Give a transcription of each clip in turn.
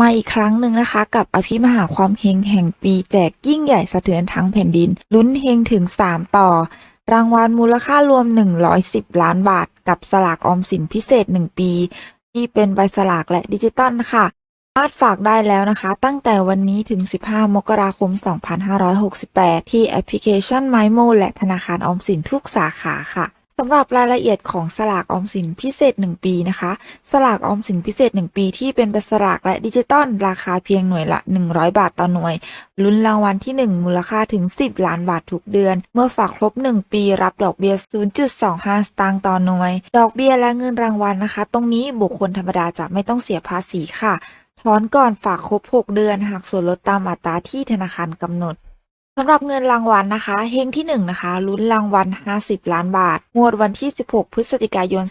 มาอีกครั้งหนึ่งนะคะ กับอภิมหาความเฮงแห่งปีแจกยิ่งใหญ่สะเทือนทั้งแผ่นดิน ลุ้นเฮงถึง 3 ต่อ รางวัลมูลค่ารวม 110 ล้านบาท กับสลากออมสินพิเศษ 1 ปี ที่เป็นใบสลากและดิจิตอลค่ะสามารถฝากได้แล้วนะคะ ตั้งแต่วันนี้ถึง 15 มกราคม 2568 ที่แอปพลิเคชัน MyMo และธนาคารออมสินทุกสาขาค่ะ สำหรับรายละเอียดของสลากออมสินพิเศษ 1 ปีนะคะ สลากออมสินพิเศษ 1 ปีที่เป็นใบสลากและดิจิตอลราคาเพียงหน่วยละ 100 บาทต่อหน่วย ลุ้นรางวัลที่ 1 มูลค่าถึง 10 ล้านบาททุกเดือน เมื่อฝากครบ 1 ปีรับดอกเบี้ย 0.25 สตางค์ต่อหน่วย ดอกเบี้ยและเงินรางวัลนะคะ ตรงนี้บุคคลธรรมดาจะไม่ต้องเสียภาษีค่ะถอนก่อนฝากครบ 6 เดือน หากส่วนลดตามอัตราที่ธนาคารกำหนด สำหรับเงินรางวัลนะคะเฮงที่1นะคะลุ้นรางวัล 50 ล้านบาท งวดวันที่ 16 พฤศจิกายน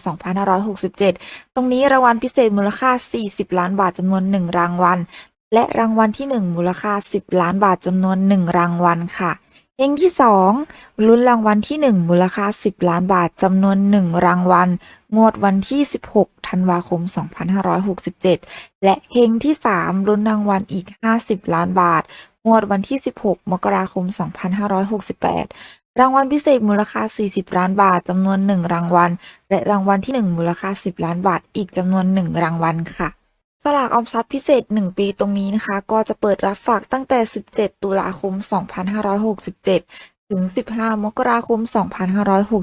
2567 ตรงนี้รางวัลพิเศษมูลค่า 40 ล้านบาทจำนวน 1 รางวัล และรางวัลที่ 1 มูลค่า 10 ล้านบาทจำนวน 1 รางวัลค่ะเฮงที่ 2 ลุ้นรางวัลที่ 1 มูลค่า 10 ล้านบาทจำนวน 1 รางวัล งวดวันที่ 16 ธันวาคม 2567 และเฮงที่ 3 ลุ้นรางวัลอีก 50 ล้านบาท งวดวันที่ 16 มกราคม 2568 รางวัลพิเศษมูลค่า 40 ล้านบาทจำนวน 1 รางวัล และรางวัลที่ 1 มูลค่า 10 ล้านบาท อีกจำนวน 1 รางวัลค่ะสลากออมทรัพย์พิเศษ 1 ปีตรงนี้นะคะ ก็จะเปิดรับฝากตั้งแต่ 17 ตุลาคม 2567 ถึง 15 มกราคม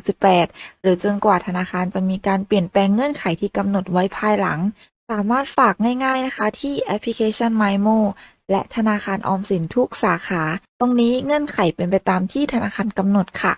2568 หรือจนกว่าธนาคารจะมีการเปลี่ยนแปลงเงื่อนไขที่กำหนดไว้ภายหลัง สามารถฝากง่ายๆนะคะที่แอปพลิเคชัน MyMo และธนาคารออมสินทุกสาขา ตรงนี้เงื่อนไขเป็นไปตามที่ธนาคารกำหนดค่ะ